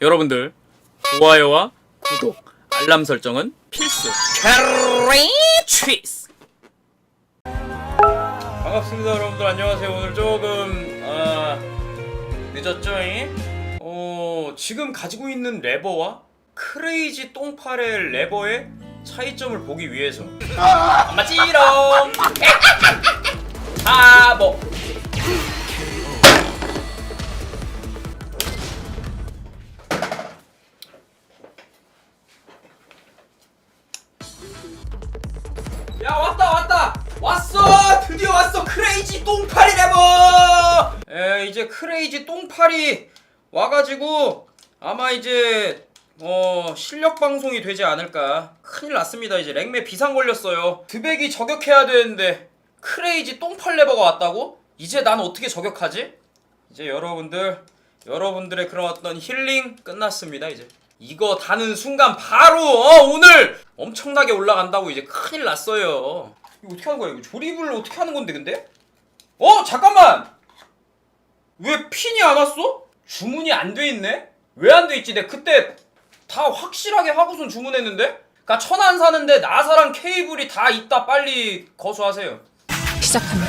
여러분들 좋아요와 구독, 알람 설정은 필수. 캐리 치스. 반갑습니다, 여러분들 안녕하세요. 오늘 조금 아, 늦었죠? 어 지금 가지고 있는 레버와 크레이지 똥파의 레버의 차이점을 보기 위해서 엄마 찌롱 아뭐 똥파리 레버 에 이제 크레이지 똥파리 와가지고 아마 이제 어 실력 방송이 되지 않을까. 큰일 났습니다. 이제 랭매 비상 걸렸어요. 드백이 저격해야 되는데 크레이지 똥팔 레버가 왔다고? 이제 난 어떻게 저격하지? 이제 여러분들 여러분들의 그런 어떤 힐링 끝났습니다 이제. 이거 다는 순간 바로 어, 오늘 엄청나게 올라간다고 이제 큰일 났어요. 이거 어떻게 하는 거야? 이거 조립을 어떻게 하는 건데 근데 어 잠깐만! 왜 핀이 안 왔어? 주문이 안 돼 있네? 왜 안 돼 있지? 내 그때 다 확실하게 하고선 주문했는데? 그니까 천안 사는데 나사랑 케이블이 다 있다 빨리 거수하세요. 시작합니다.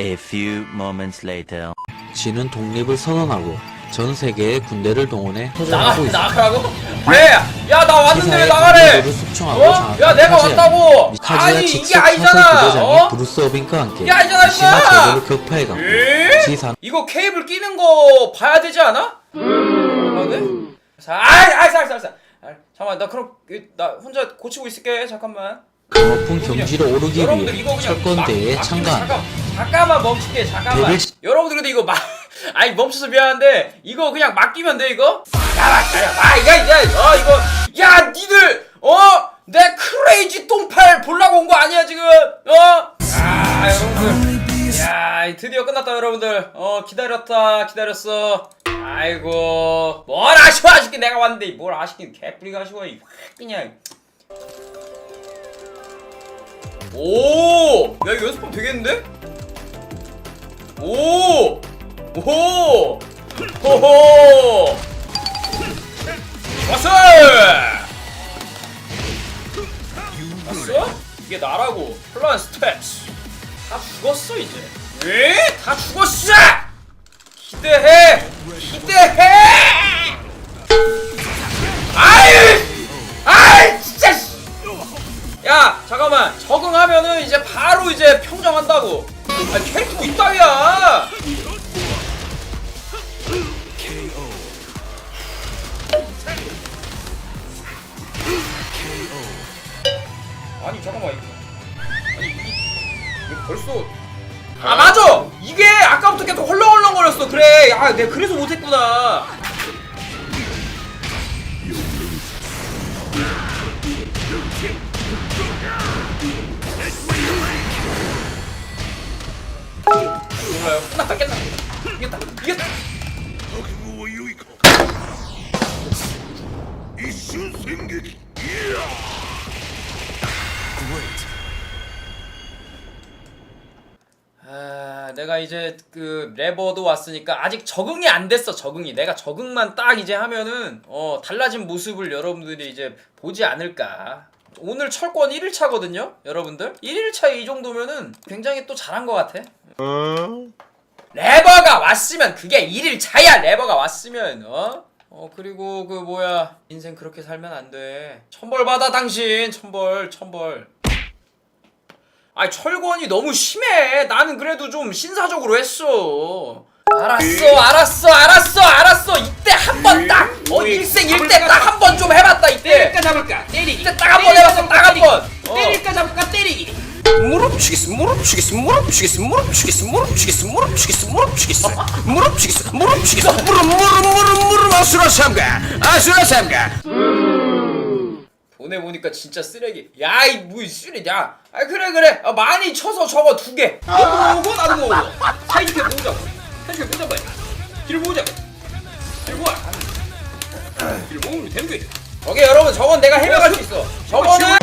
A few moments later. 지는 독립을 선언하고 전 세계의 군대를 동원해 나가 포장하고 있습니다. 나가라고? 왜? 야 나 왔는데 왜 나가래? 어? 야 내가. 왔다고? 카지아 아니 이게 직속 아니잖아. 부대장이 어? 브루스 어빙과 함께 야, 이잖아, 임마! 제도를 격파해갔고 에? 지산 이거 케이블 끼는 거 봐야 되지 않아? 아, 네? 자, 아이, 아이, 쌀, 쌀, 쌀. 아, 잠깐만, 나 그럼 이- 나 혼자 고치고 있을게. 잠깐만. 높은 경지로 오르기 여러분들 위해 이거 그냥 철권대회에 막- 막- 참가한다. 잠깐, 잠깐만 멈출게. 잠깐만. 여러분들 근데 이거 막 아니 멈춰서 미안한데 이거 그냥 맡기면 돼 이거? 야, 막, 야, 아, 이거, 이거, 어, 이거, 야, 니들, 어, 내 크레이지 똥팔 보려고 온 거 아니야 지금, 어? 아, 여러분들, 야, 드디어 끝났다 여러분들, 어, 기다렸다, 기다렸어. 아이고, 뭘 아쉬워 아쉽게 내가 왔는데 뭘 아쉽긴 개뿌리가 아쉬워 이확 그냥. 오! 야 이거 연습하면 되겠는데? 오! 오! 호호! 왔어! 왔어? 이게 나라고 플란 스텝스 다 죽었어 이제 왜? 다 죽었어! 기대해! 기대해! 아이! 아이 진짜 씨. 야 잠깐만 적응하면은 이제 바로 이제 평정한다고 아 캐릭터 이따위야 잠깐만 이거. 아니 이, 이거 벌써 아 맞아! 이게 아까부터 계속 헐렁헐렁거렸어. 그래. 아 내가 그래서 못했구나. 몰라요. 끝났다 끝났다. 이겼다 이겼다 내가 이제 그 레버도 왔으니까 아직 적응이 안 됐어 적응이. 내가 적응만 딱 이제 하면은 어 달라진 모습을 여러분들이 이제 보지 않을까. 오늘 철권 1일차거든요 여러분들? 1일차에 이 정도면은 굉장히 또 잘한 것 같아. 레버가 왔으면 그게 1일차야 레버가 왔으면 어? 어 그리고 그 뭐야 인생 그렇게 살면 안돼. 천벌 받아 당신. 천벌 천벌 아니 철권이 너무 심해. 나는 그래도 좀 신사적으로 했어. 알았어, 알았어, 알았어, 알았어. 이때 한 번 딱. 어 일생 일대 딱 한 번 좀 해봤다 이때. 때릴까 잡을까 때리기 이때 딱 한 번 해봤어, 딱 한 번. 어. 때릴까 잡을까 때리기 무릎 치겠어 무릎 치겠어 무릎 치겠어 무릎 치겠어 무릎 치겠어 무릎 치겠어 무릎 치겠어 무릎 치겠어 무릎 치겠어 무릎 무릎 무릎 무릎 아수라 삼가 아수라 삼가 보내 보니까 진짜 쓰레기. 야 이 뭐 쓰레기. 야. 아 그래 그래. 아, 많이 쳐서 저거 두 개. 너도 오고 나도 오고. 사이즈게 모으자고. 사이즈게 모으자고. 길 모으자고. 길 모아. 길 모으면 되는 거야. 저게 여러분 저건 내가 해명할 수 있어. 저거는